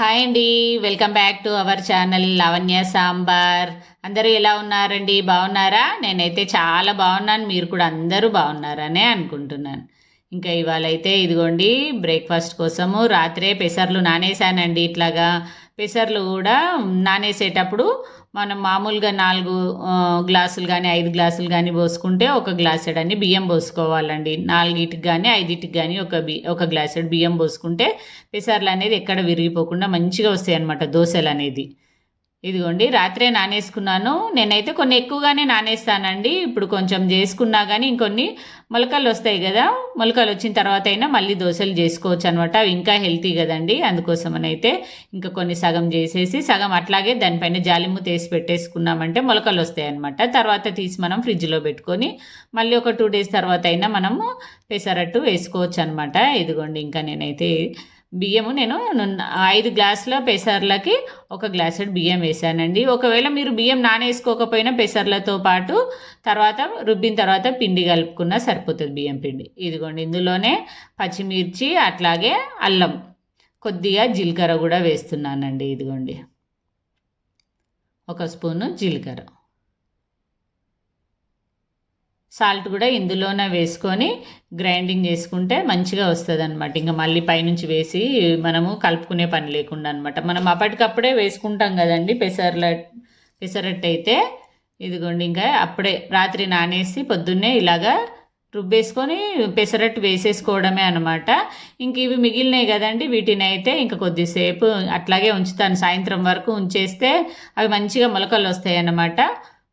Hi అండి welcome back to our channel Lavanya Sambar అందరూ ఎలా ఉన్నారండి? బాగున్నారా? నేనైతే చాలా బాగున్నాను మీరు కూడా అందరూ బాగున్నారనే అనుకుంటున్నాను. ఇంకా ఇవాళ అయితే ఇదిగోండి బ్రేక్ఫాస్ట్ కోసము రాత్రే పెసర్లు నానేసానండి ఇట్లాగా పెసర్లు కూడా నానేసేటప్పుడు మనం మామూలుగా నాలుగు గ్లాసులు కానీ ఐదు గ్లాసులు కానీ పోసుకుంటే ఒక గ్లాసెడ్ అని బియ్యం పోసుకోవాలండి. నాలుగిటికి కానీ ఐదిటికి కానీ ఒక బి ఒక గ్లాసెడ్ బియ్యం పోసుకుంటే పెసర్లు అనేది ఎక్కడ విరిగిపోకుండా మంచిగా వస్తాయి అన్నమాట దోశలు అనేది ఇదిగోండి రాత్రే నానేసుకున్నాను. నేనైతే కొన్ని ఎక్కువగానే నానేస్తానండి. ఇప్పుడు కొంచెం చేసుకున్నా కానీ ఇంకొన్ని మొలకలు వస్తాయి కదా మొలకలు వచ్చిన తర్వాత అయినా మళ్ళీ దోశలు చేసుకోవచ్చు అనమాట అవి ఇంకా హెల్తీ కదండి. అందుకోసమనైతే ఇంకా కొన్ని సగం చేసేసి సగం అట్లాగే దానిపైన జాలింపు తీసి పెట్టేసుకున్నామంటే మొలకలు వస్తాయి అనమాట తర్వాత తీసి మనం ఫ్రిడ్జ్లో పెట్టుకొని మళ్ళీ ఒక టూ డేస్ తర్వాత అయినా మనము పెసరట్టు వేసుకోవచ్చు అనమాట ఇదిగోండి ఇంకా నేనైతే బియ్యము నేను ఐదు గ్లాసుల పెసర్లకి ఒక గ్లాస్ బియ్యం వేసానండి. ఒకవేళ మీరు బియ్యం నానేసుకోకపోయినా పెసర్లతో పాటు తర్వాత రుబ్బిన తర్వాత పిండి కలుపుకున్నా సరిపోతుంది బియ్యం పిండి. ఇదిగోండి ఇందులోనే పచ్చిమిర్చి అట్లాగే అల్లం కొద్దిగా జీలకర్ర కూడా వేస్తున్నానండి. ఇదిగోండి ఒక స్పూను జీలకర్ర. సాల్ట్ కూడా ఇందులోనే వేసుకొని గ్రైండింగ్ చేసుకుంటే మంచిగా వస్తుంది అనమాట ఇంకా మళ్ళీ పైనుంచి వేసి మనము కలుపుకునే పని లేకుండా అనమాట మనం అప్పటికప్పుడే వేసుకుంటాం కదండి పెసర్ల పెసరట్టు అయితే. ఇదిగోండి ఇంకా అప్పుడే రాత్రి నానేసి పొద్దున్నే ఇలాగా రుబ్బేసుకొని పెసరట్టు వేసేసుకోవడమే అనమాట ఇంక ఇవి మిగిలినాయి కదండి వీటిని అయితే ఇంకా కొద్దిసేపు అట్లాగే ఉంచుతాను. సాయంత్రం వరకు ఉంచేస్తే అవి మంచిగా మొలకలు వస్తాయి అన్నమాట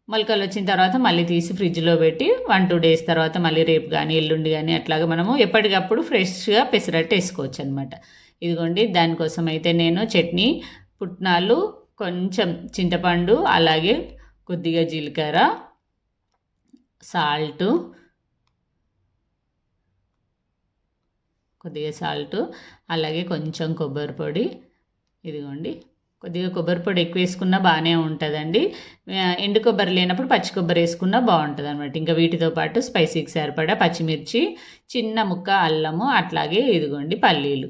మొలకలు వచ్చిన తర్వాత మళ్ళీ తీసి ఫ్రిడ్జ్లో పెట్టి వన్ టూ డేస్ తర్వాత మళ్ళీ రేపు కానీ ఎల్లుండి కానీ అట్లాగా మనము ఎప్పటికప్పుడు ఫ్రెష్గా పెసరట్టు వేసుకోవచ్చు అనమాట ఇదిగోండి దానికోసం అయితే నేను చట్నీ పుట్నాలు కొంచెం చింతపండు అలాగే కొద్దిగా జీలకర్ర సాల్టు కొద్దిగా సాల్టు అలాగే కొంచెం కొబ్బరి పొడి. ఇదిగోండి కొద్దిగా కొబ్బరి పొడి ఎక్కువ వేసుకున్నా బాగానే ఉంటుందండి. ఎండు కొబ్బరి లేనప్పుడు పచ్చి కొబ్బరి వేసుకున్నా బాగుంటుంది అనమాట ఇంకా వీటితో పాటు స్పైసీకి సరిపడా పచ్చిమిర్చి చిన్న ముక్క అల్లము అట్లాగే ఇదిగోండి పల్లీలు.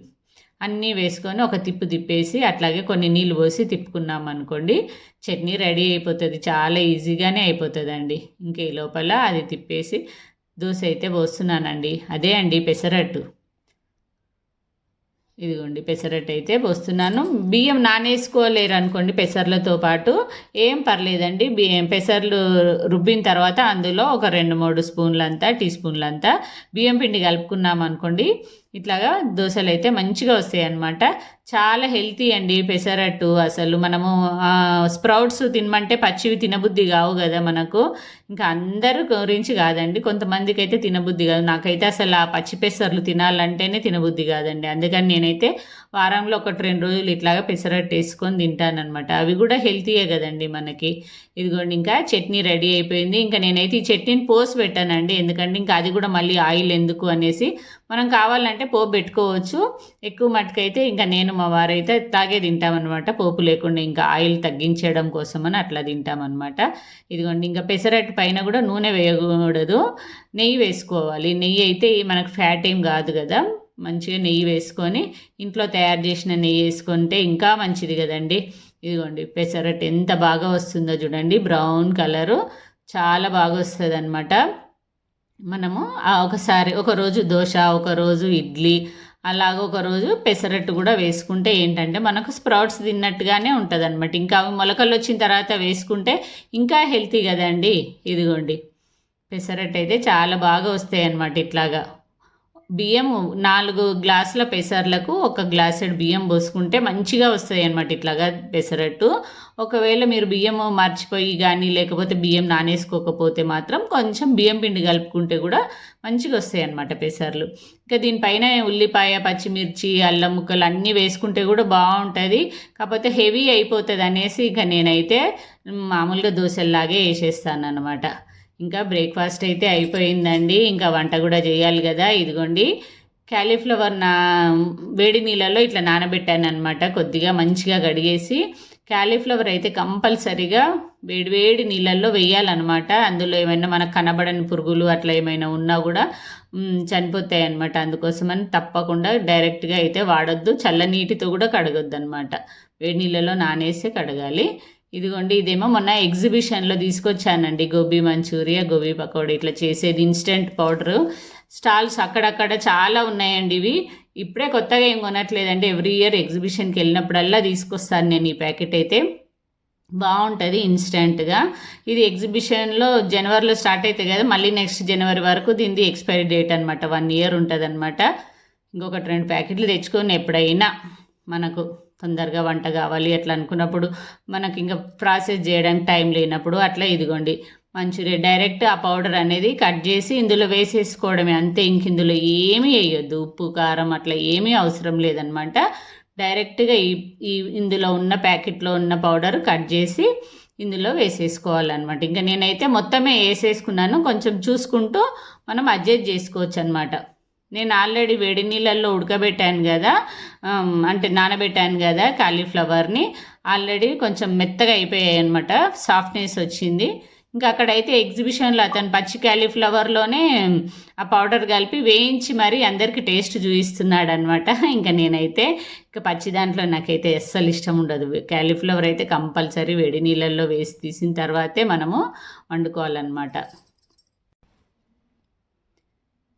అన్నీ వేసుకొని ఒక తిప్పు తిప్పేసి అట్లాగే కొన్ని నీళ్ళు పోసి తిప్పుకున్నాం అనుకోండి చట్నీ రెడీ అయిపోతుంది. చాలా ఈజీగానే అయిపోతుందండి. ఇంకా ఈ లోపల అది తిప్పేసి దోశ అయితే పోస్తున్నానండి. అదే అండి పెసరట్టు. ఇదిగోండి పెసరట్టు అయితే పోస్తున్నాను. బియ్యం నానేసుకోలేరు అనుకోండి పెసర్లతో పాటు. ఏం పర్లేదండి బియ్యం పెసర్లు రుబ్బిన తర్వాత అందులో ఒక రెండు మూడు స్పూన్లంతా టీ స్పూన్లంతా బియ్యం పిండి కలుపుకున్నాం అనుకోండి ఇట్లాగా దోశలు అయితే మంచిగా వస్తాయి అన్నమాట చాలా హెల్తీ అండి పెసరట్టు అసలు. మనము స్ప్రౌట్స్ తినమంటే పచ్చివి తినబుద్ధి కావు కదా మనకు. ఇంకా అందరూ గురించి కాదండి. కొంతమందికి అయితే తినబుద్ధి కాదు. నాకైతే అసలు ఆ పచ్చి పెసర్లు తినాలంటేనే తినబుద్ధి కాదండి. అందుకని నేనైతే వారంలో ఒకటి రెండు రోజులు ఇట్లాగా పెసరట్టు వేసుకొని తింటానమాట అవి కూడా హెల్తీయే కదండి మనకి. ఇదిగోండి ఇంకా చట్నీ రెడీ అయిపోయింది. ఇంకా నేనైతే ఈ చట్నీని పోసి పెట్టానండి. ఎందుకంటే ఇంకా అది కూడా మళ్ళీ ఆయిల్ ఎందుకు అనేసి మనం కావాలంటే పోపు పెట్టుకోవచ్చు. ఎక్కువ మటుకైతే ఇంకా నేను మా వారైతే తాగే తింటామన్నమాట. పోపు లేకుండా ఇంకా ఆయిల్ తగ్గించడం కోసమని అట్లా తింటామన్నమాట. ఇదిగోండి ఇంకా పెసరట్టు పైన కూడా నూనె వేయకూడదు. నెయ్యి వేసుకోవాలి. నెయ్యి అయితే మనకు ఫ్యాట్ ఏం కాదు కదా. మంచిగా నెయ్యి వేసుకొని ఇంట్లో తయారు చేసిన నెయ్యి వేసుకుంటే ఇంకా మంచిది కదండి. ఇదిగోండి పెసరట్టు ఎంత బాగా వస్తుందో చూడండి. Brown colour. చాలా బాగా వస్తుంది అనమాట మనము ఒకసారి ఒకరోజు దోశ ఒకరోజు ఇడ్లీ అలాగ ఒక రోజు పెసరట్టు కూడా వేసుకుంటే ఏంటంటే మనకు స్ప్రౌట్స్ తిన్నట్టుగానే ఉంటుంది అనమాట ఇంకా అవి మొలకలు వచ్చిన తర్వాత వేసుకుంటే ఇంకా హెల్తీ కదండి. ఇదిగోండి. పెసరట్టు అయితే చాలా బాగా వస్తాయి అన్నమాట ఇట్లాగా. బియ్యం నాలుగు గ్లాసుల పెసర్లకు ఒక గ్లాసెడ్ బియ్యం పోసుకుంటే మంచిగా వస్తాయి అనమాట ఇట్లాగా పెసరట్టు. ఒకవేళ మీరు బియ్యం మర్చిపోయి కానీ లేకపోతే బియ్యం నానేసుకోకపోతే మాత్రం కొంచెం బియ్యం పిండి కలుపుకుంటే కూడా మంచిగా వస్తాయి అనమాట పెసర్లు. ఇంకా దీనిపైన ఉల్లిపాయ పచ్చిమిర్చి అల్లం ముక్కలు అన్నీ వేసుకుంటే కూడా బాగుంటుంది. కాకపోతే హెవీ అయిపోతుంది అనేసి ఇక నేనైతే మామూలుగా దోశల్లాగే వేసేస్తాను అనమాట ఇంకా బ్రేక్ఫాస్ట్ అయితే అయిపోయిందండి. ఇంకా వంట కూడా చేయాలి కదా. ఇదిగోండి. క్యాలీఫ్లవర్ నా వేడి నీళ్ళలో ఇట్లా నానబెట్టాను అనమాట కొద్దిగా మంచిగా కడిగేసి క్యాలీఫ్లవర్ అయితే కంపల్సరీగా వేడివేడి నీళ్ళల్లో వేయాలన్నమాట. అందులో ఏమైనా మనకు కనబడని పురుగులు అట్లా ఏమైనా ఉన్నా కూడా చనిపోతాయి అనమాట అందుకోసమని తప్పకుండా డైరెక్ట్గా అయితే వాడొద్దు. చల్ల నీటితో కూడా కడగొద్దు అనమాట వేడి నీళ్ళలో నానేసి కడగాలి. ఇదిగోండి ఇదేమో మొన్న ఎగ్జిబిషన్లో తీసుకొచ్చానండి. గోబీ మంచూరియా గోబీ పకోడీ ఇట్లా చేసేది ఇన్స్టెంట్ పౌడరు. స్టాల్స్ అక్కడక్కడ చాలా ఉన్నాయండి ఇవి. ఇప్పుడే కొత్తగా ఏం కొనట్లేదండి. ఎవ్రీ ఇయర్ ఎగ్జిబిషన్కి వెళ్ళినప్పుడల్లా తీసుకొస్తాను నేను ఈ ప్యాకెట్ అయితే. బాగుంటుంది ఇన్స్టెంట్గా. ఇది ఎగ్జిబిషన్లో జనవరిలో స్టార్ట్ అవుతుంది కదా మళ్ళీ నెక్స్ట్ జనవరి వరకు దీనిది ఎక్స్పైరీ డేట్ అనమాట వన్ ఇయర్ ఉంటుంది అనమాట ఇంకొకటి రెండు ప్యాకెట్లు తెచ్చుకొని ఎప్పుడైనా మనకు తొందరగా వంట కావాలి అట్లా అనుకున్నప్పుడు మనకి ఇంకా ప్రాసెస్ చేయడానికి టైం లేనప్పుడు అట్లా ఇదిగోండి. మంచూరియా డైరెక్ట్ ఆ పౌడర్ అనేది కట్ చేసి ఇందులో వేసేసుకోవడమే. అంతే ఇంక ఇందులో ఏమీ వేయొద్దు. ఉప్పు కారం అట్లా ఏమీ అవసరం లేదనమాట డైరెక్ట్గా ఈ ఈ ఇందులో ఉన్న ప్యాకెట్లో ఉన్న పౌడర్ కట్ చేసి ఇందులో వేసేసుకోవాలన్నమాట. ఇంకా నేనైతే మొత్తమే వేసేసుకున్నాను. కొంచెం చూసుకుంటూ మనం అడ్జస్ట్ చేసుకోవచ్చు అనమాట నేను ఆల్రెడీ వేడి నీళ్ళల్లో ఉడకబెట్టాను కదా అంటే నానబెట్టాను కదా కాలీఫ్లవర్ని. ఆల్రెడీ కొంచెం మెత్తగా అయిపోయాయి అనమాట సాఫ్ట్నెస్ వచ్చింది. ఇంకా అక్కడైతే ఎగ్జిబిషన్లో అతను పచ్చి క్యాలీఫ్లవర్లోనే ఆ పౌడర్ కలిపి వేయించి మరి అందరికీ టేస్ట్ చూపిస్తున్నాడు అనమాట ఇంకా నేనైతే ఇంకా పచ్చి దాంట్లో నాకైతే అస్సలు ఇష్టం ఉండదు. క్యాలీఫ్లవర్ అయితే కంపల్సరీ వేడి నీళ్ళల్లో వేసి తీసిన తర్వాతే మనము వండుకోవాలన్నమాట.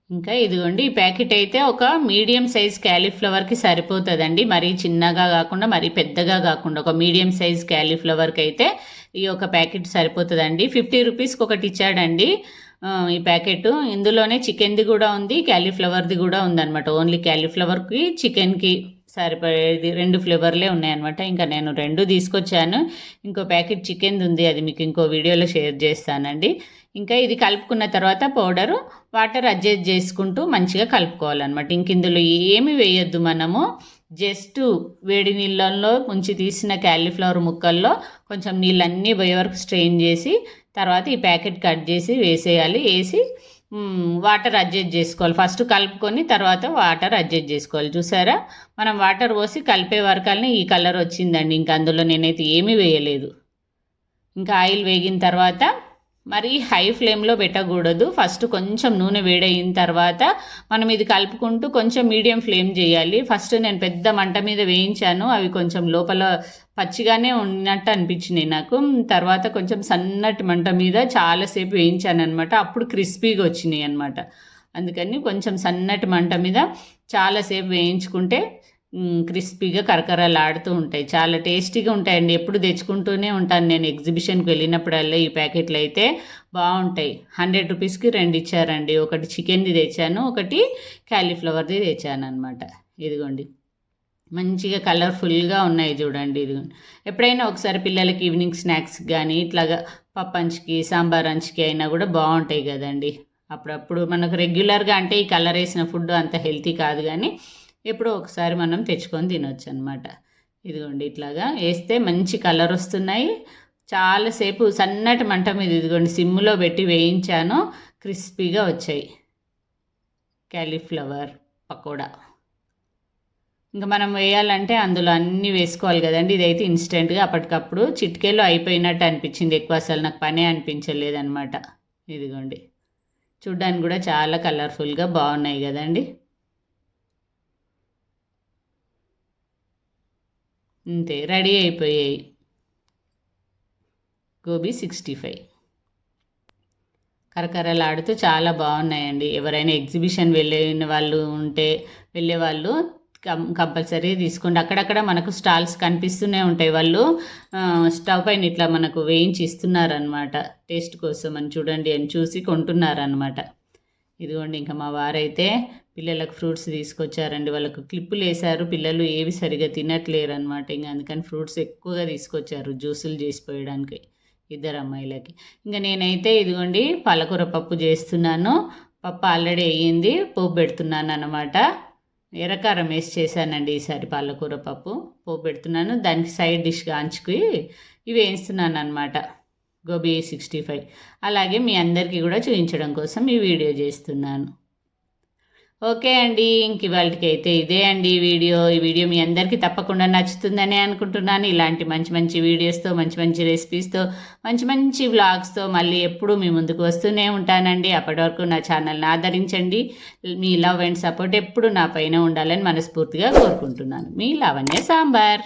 ఇంకా ఇదిగోండి ఈ ప్యాకెట్ అయితే ఒక మీడియం సైజ్ క్యాలీఫ్లవర్కి సరిపోతుందండి. మరీ చిన్నగా కాకుండా మరీ పెద్దగా కాకుండా ఒక మీడియం సైజ్ క్యాలీఫ్లవర్కి అయితే ఈ ఒక ప్యాకెట్ సరిపోతుందండి. ఫిఫ్టీ రూపీస్కి ఒకటి ఇచ్చాడండి ఈ ప్యాకెట్. ఇందులోనే చికెన్ది కూడా ఉంది క్యాలీఫ్లవర్ది కూడా ఉందన్నమాట. ఓన్లీ క్యాలీఫ్లవర్కి చికెన్కి సరిపడేది రెండు ఫ్లేవర్లే ఉన్నాయన్నమాట. ఇంకా నేను రెండు తీసుకొచ్చాను. ఇంకో ప్యాకెట్ చికెన్ది ఉంది. అది మీకు ఇంకో వీడియోలో షేర్ చేస్తానండి. ఇంకా ఇది కలుపుకున్న తర్వాత పౌడరు వాటర్ అడ్జస్ట్ చేసుకుంటూ మంచిగా కలుపుకోవాలన్నమాట. ఇంక ఇందులో ఏమి వేయొద్దు మనము. జస్ట్ వేడి నీళ్ళల్లో ముంచి తీసిన క్యాలీఫ్లవర్ ముక్కల్లో కొంచెం నీళ్ళన్నీ పోయే వరకు స్ట్రెయిన్ చేసి తర్వాత ఈ ప్యాకెట్ కట్ చేసి వేసేయాలి. వేసి వాటర్ అడ్జస్ట్ చేసుకోవాలి. ఫస్ట్ కలుపుకొని తర్వాత వాటర్ అడ్జస్ట్ చేసుకోవాలి. చూసారా? మనం వాటర్ పోసి కలిపే వరకల్ని ఈ కలర్ వచ్చిందండి. ఇంకా అందులో నేనైతే ఏమీ వేయలేదు. ఇంకా ఆయిల్ వేగిన తర్వాత మరి హై ఫ్లేమ్లో పెట్టకూడదు. ఫస్ట్ కొంచెం నూనె వేడయిన తర్వాత మనం ఇది కలుపుకుంటూ కొంచెం మీడియం ఫ్లేమ్ చేయాలి. ఫస్ట్ నేను పెద్ద మంట మీద వేయించాను. అవి కొంచెం లోపల పచ్చిగానే ఉన్నట్టు అనిపించినాయి నాకు. తర్వాత కొంచెం సన్నటి మంట మీద చాలాసేపు వేయించాను అనమాట అప్పుడు క్రిస్పీగా వచ్చినాయి అనమాట అందుకని కొంచెం సన్నటి మంట మీద చాలాసేపు వేయించుకుంటే క్రిస్పీగా కరకరలాడుతూ ఉంటాయి. చాలా టేస్టీగా ఉంటాయండి. ఎప్పుడు తెచ్చుకుంటూనే ఉంటాను నేను. ఎగ్జిబిషన్కి వెళ్ళినప్పుడల్లా ఈ ప్యాకెట్లు అయితే బాగుంటాయి. హండ్రెడ్ రూపీస్కి రెండు ఇచ్చారండి. ఒకటి చికెన్ది తెచ్చాను ఒకటి క్యాలీఫ్లవర్ది తెచ్చాను అనమాట ఇదిగోండి. మంచిగా కలర్ఫుల్గా ఉన్నాయి చూడండి ఇది ఎప్పుడైనా ఒకసారి పిల్లలకి ఈవినింగ్ స్నాక్స్ కానీ ఇట్లాగా పప్పంచుకి సాంబార్ అంచుకి అయినా కూడా బాగుంటాయి కదండి. అప్పుడప్పుడు మనకు రెగ్యులర్గా అంటే ఈ కలర్ వేసిన ఫుడ్ అంత హెల్తీ కాదు కానీ ఎప్పుడో ఒకసారి మనం తెచ్చుకొని తినొచ్చు అనమాట ఇదిగోండి ఇట్లాగా వేస్తే మంచి కలర్ వస్తున్నాయి. చాలాసేపు సన్నటి మంట మీద ఇదిగోండి సిమ్లో పెట్టి వేయించాను. క్రిస్పీగా వచ్చాయి. క్యాలీఫ్లవర్ పకోడా. ఇంకా మనం వేయాలంటే అందులో అన్నీ వేసుకోవాలి కదండి. ఇదైతే ఇన్స్టెంట్గా అప్పటికప్పుడు చిట్కేలో అయిపోయినట్టు అనిపించింది. ఎక్కువ అసలు నాకు పనే అనిపించలేదన్నమాట. ఇదిగోండి చూడ్డానికి కూడా చాలా కలర్ఫుల్గా బాగున్నాయి కదండి. అంతే రెడీ అయిపోయాయి. Gobi sixty five. కరకరలాడుతూ చాలా బాగున్నాయండి. ఎవరైనా ఎగ్జిబిషన్ వెళ్ళిన వాళ్ళు ఉంటే వెళ్ళే వాళ్ళు కం కంపల్సరీ తీసుకోండి. అక్కడక్కడ మనకు స్టాల్స్ కనిపిస్తూనే ఉంటాయి. వాళ్ళు స్టవ్ పైన ఇట్లా మనకు వేయించి ఇస్తున్నారనమాట టేస్ట్ కోసం అని చూడండి అని చూసి కొంటున్నారనమాట ఇదిగోండి ఇంకా మా వారైతే పిల్లలకు ఫ్రూట్స్ తీసుకొచ్చారండి. వాళ్ళకు క్లిప్పులు వేశారు. పిల్లలు ఏవి సరిగా తినట్లేరు అనమాట ఇంకా అందుకని ఫ్రూట్స్ ఎక్కువగా తీసుకొచ్చారు జ్యూసులు చేసిపోయడానికి ఇద్దరు అమ్మాయిలకి. ఇంకా నేనైతే ఇదిగోండి పాలకూర పప్పు చేస్తున్నాను. పప్పు ఆల్రెడీ అయ్యింది పోపు పెడుతున్నాను అనమాట ఎర్రకారం వేసి చేశానండి ఈసారి పాలకూర పప్పు. పోపు పెడుతున్నాను. దానికి సైడ్ డిష్గా అంచుకి ఇవి వేయిస్తున్నాను అనమాట గోబీ సిక్స్టీ ఫైవ్. అలాగే మీ అందరికీ కూడా చూపించడం కోసం ఈ వీడియో చేస్తున్నాను. ఓకే అండి ఇంక ఇవాళకి అయితే ఇదే అండి ఈ వీడియో. ఈ వీడియో మీ అందరికీ తప్పకుండా నచ్చుతుందని అనుకుంటున్నాను. ఇలాంటి మంచి మంచి వీడియోస్తో మంచి మంచి రెసిపీస్తో మంచి మంచి వ్లాగ్స్తో మళ్ళీ ఎప్పుడూ మీ ముందుకు వస్తూనే ఉంటానండి. అప్పటి వరకు నా ఛానల్ని ఆదరించండి. మీ లవ్ అండ్ సపోర్ట్ ఎప్పుడు నా పైన ఉండాలని మనస్ఫూర్తిగా కోరుకుంటున్నాను. మీ లవణ్య సాంబార్.